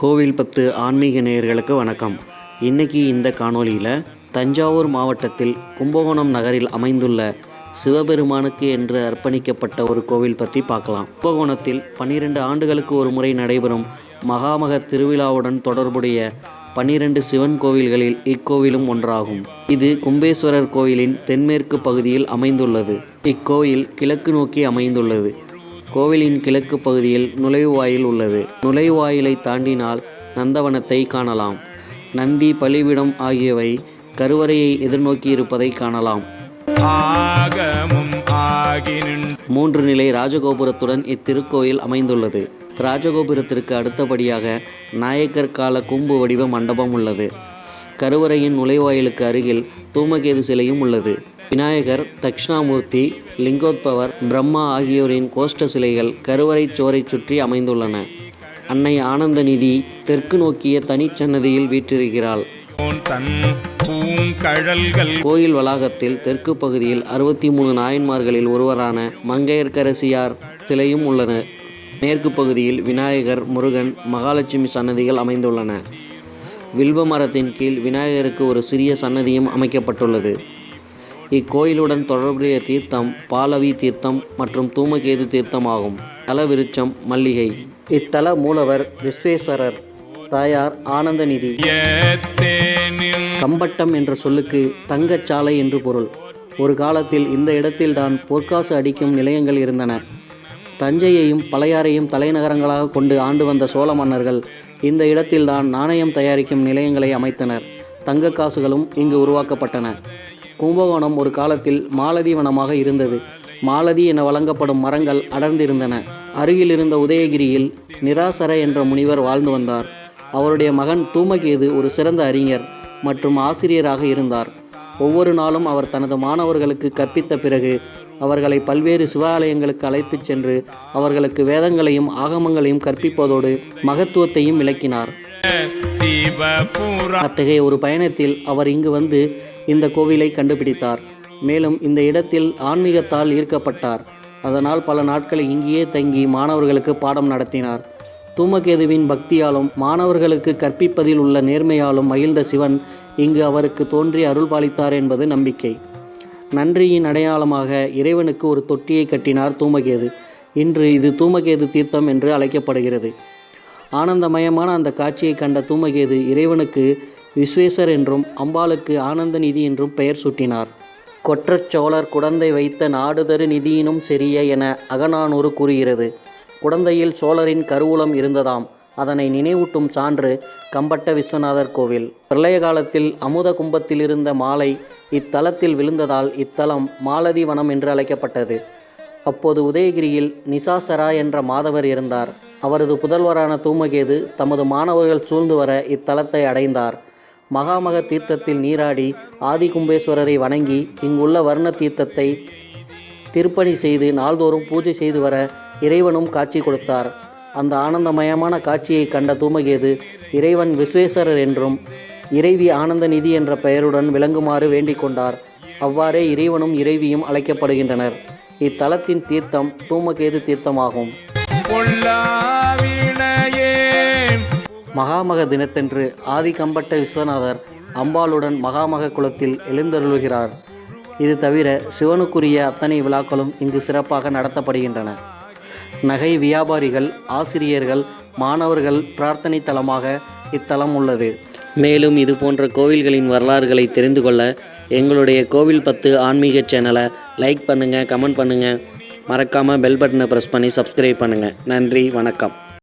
கோவில் பத்து ஆன்மீக நேயர்களுக்கு வணக்கம். இன்னைக்கு இந்த காணொளியில் தஞ்சாவூர் மாவட்டத்தில் கும்பகோணம் நகரில் அமைந்துள்ள சிவபெருமானுக்கு என்று அர்ப்பணிக்கப்பட்ட ஒரு கோவில் பற்றி பார்க்கலாம். கும்பகோணத்தில் பன்னிரண்டு ஆண்டுகளுக்கு ஒரு முறை நடைபெறும் மகாமக திருவிழாவுடன் தொடர்புடைய பன்னிரண்டு சிவன் கோவில்களில் இக்கோவிலும் ஒன்றாகும். இது கும்பேஸ்வரர் கோயிலின் தென்மேற்கு பகுதியில் அமைந்துள்ளது. இக்கோயில் கிழக்கு நோக்கி அமைந்துள்ளது. கோவிலின் கிழக்கு பகுதியில் நுழைவாயில் உள்ளது. நுழைவாயிலை தாண்டினால் நந்தவனத்தை காணலாம். நந்தி பலிபிடம் ஆகியவை கருவறையை எதிர்நோக்கி இருப்பதை காணலாம். மூன்று நிலை ராஜகோபுரத்துடன் இத்திருக்கோயில் அமைந்துள்ளது. ராஜகோபுரத்திற்கு அடுத்தபடியாக நாயக்கர் கால கூம்பு வடிவ மண்டபம் உள்ளது. கருவறையின் நுழைவாயிலுக்கு அருகில் தூமகேது சிலையும் உள்ளது. விநாயகர் தட்சிணாமூர்த்தி லிங்கோத்பவர் பிரம்மா ஆகியோரின் கோஷ்ட சிலைகள் கருவறை சோரை சுற்றி அமைந்துள்ளன. அன்னை ஆனந்தநிதி தெற்கு நோக்கிய தனிச்சன்னதியில் வீற்றிருக்கிறாள். தன் கோயில் வளாகத்தில் தெற்கு பகுதியில் அறுபத்தி மூணு நாயன்மார்களில் ஒருவரான மங்கையர்க்கரசியார் சிலையும் உள்ளன. மேற்கு பகுதியில் விநாயகர் முருகன் மகாலட்சுமி சன்னதிகள் அமைந்துள்ளன. வில்வ மரத்தின் கீழ் விநாயகருக்கு ஒரு சிறிய சன்னதியும் அமைக்கப்பட்டுள்ளது. இக்கோயிலுடன் தொடர்புடைய தீர்த்தம் பாலவி தீர்த்தம் மற்றும் தூமகேது தீர்த்தம் ஆகும். தல விருட்சம் மல்லிகை. இத்தல மூலவர் விஸ்வேஸ்வரர் தாயார் ஆனந்தநிதி. கம்பட்டம் என்ற சொல்லுக்கு தங்கச்சாலை என்று பொருள். ஒரு காலத்தில் இந்த இடத்தில்தான் பொற்காசு அடிக்கும் நிலையங்கள் இருந்தன. தஞ்சையையும் பழையாறையும் தலைநகரங்களாக கொண்டு ஆண்டு வந்த சோழ மன்னர்கள் இந்த இடத்தில்தான் நாணயம் தயாரிக்கும் நிலையங்களை அமைத்தனர். தங்க காசுகளும் இங்கு உருவாக்கப்பட்டன. கும்பகோணம் ஒரு காலத்தில் மாலதி வனமாக இருந்தது. மாலதி என வழங்கப்படும் மரங்கள் அடர்ந்திருந்தன. அருகில் இருந்த உதயகிரியில் நிராசர என்ற முனிவர் வாழ்ந்து வந்தார். அவருடைய மகன் தூமகேது ஒரு சிறந்த அறிஞர் மற்றும் ஆசிரியராக இருந்தார். ஒவ்வொரு நாளும் அவர் தனது மாணவர்களுக்கு கற்பித்த பிறகு அவர்களை பல்வேறு சிவாலயங்களுக்கு அழைத்துச் சென்று அவர்களுக்கு வேதங்களையும் ஆகமங்களையும் கற்பிப்பதோடு மகத்துவத்தையும் விளக்கினார். அத்தகைய ஒரு பயணத்தில் அவர் இங்கு வந்து இந்த கோவிலை கண்டுபிடித்தார். மேலும் இந்த இடத்தில் ஆன்மீகத்தால் ஈர்க்கப்பட்டார். அதனால் பல நாட்களை இங்கேயே தங்கி மாணவர்களுக்கு பாடம் நடத்தினார். தூமகேதுவின் பக்தியாலும் மாணவர்களுக்கு கற்பிப்பதில் உள்ள நேர்மையாலும் மகிழ்ந்த சிவன் இங்கு அவருக்கு தோன்றி அருள்பாலித்தார் என்பது நம்பிக்கை. நன்றியின் அடையாளமாக இறைவனுக்கு ஒரு தொட்டியை கட்டினார் தூமகேது. இன்று இது தூமகேது தீர்த்தம் என்று அழைக்கப்படுகிறது. ஆனந்தமயமான அந்த காட்சியை கண்ட தூமகேது இறைவனுக்கு விஸ்வேசர் என்றும் அம்பாளுக்கு ஆனந்த நிதி என்றும் பெயர் சூட்டினார். கொற்றச் சோழர் குடந்தை வைத்த நாடுதரு நிதியினும் செரிய என அகநானூறு கூறுகிறது. குடந்தையில் சோழரின் கருவூலம் இருந்ததாம். அதனை நினைவூட்டும் சான்று கம்பட்ட விஸ்வநாதர் கோவில். பிரளய காலத்தில் அமுத கும்பத்தில் இருந்த மாலை இத்தலத்தில் விழுந்ததால் இத்தலம் மாலதி வனம் என்று அழைக்கப்பட்டது. அப்போது உதயகிரியில் நிசாசரா என்ற மாதவர் இருந்தார். அவரது புதல்வரான தூமகேது தமது மாணவர்கள் சூழ்ந்து வர இத்தலத்தை அடைந்தார். மகாமக தீர்த்தத்தில் நீராடி ஆதிகும்பேஸ்வரரை வணங்கி இங்குள்ள வர்ண தீர்த்தத்தை திருப்பணி செய்து நாள்தோறும் பூஜை செய்து வர இறைவனும் காட்சி கொடுத்தார். அந்த ஆனந்தமயமான காட்சியை கண்ட தூமகேது இறைவன் விஸ்வேஸ்வரர் என்றும் இறைவி ஆனந்த நிதி என்ற பெயருடன் விளங்குமாறு வேண்டிக் கொண்டார். அவ்வாறே இறைவனும் இறைவியும் அழைக்கப்படுகின்றனர். இத்தலத்தின் தீர்த்தம் தூமகேது தீர்த்தமாகும். மகாமக தினத்தன்று ஆதிகம்பட்ட விஸ்வநாதர் அம்பாளுடன் மகாமக குலத்தில் எழுந்தருளுகிறார். இது தவிர சிவனுக்குரிய அத்தனை விழாக்களும் இங்கு சிறப்பாக நடத்தப்படுகின்றன. நகை வியாபாரிகள் ஆசிரியர்கள் மாணவர்கள் பிரார்த்தனை தலமாக இத்தலம் உள்ளது. மேலும் இது போன்ற கோவில்களின் வரலாறுகளை தெரிந்து கொள்ள எங்களுடைய கோவில் பத்து ஆன்மீக சேனலை லைக் பண்ணுங்கள் கமெண்ட் பண்ணுங்கள் மறக்காமல் பெல் பட்டனை ப்ரெஸ் பண்ணி சப்ஸ்கிரைப் பண்ணுங்கள் நன்றி வணக்கம்.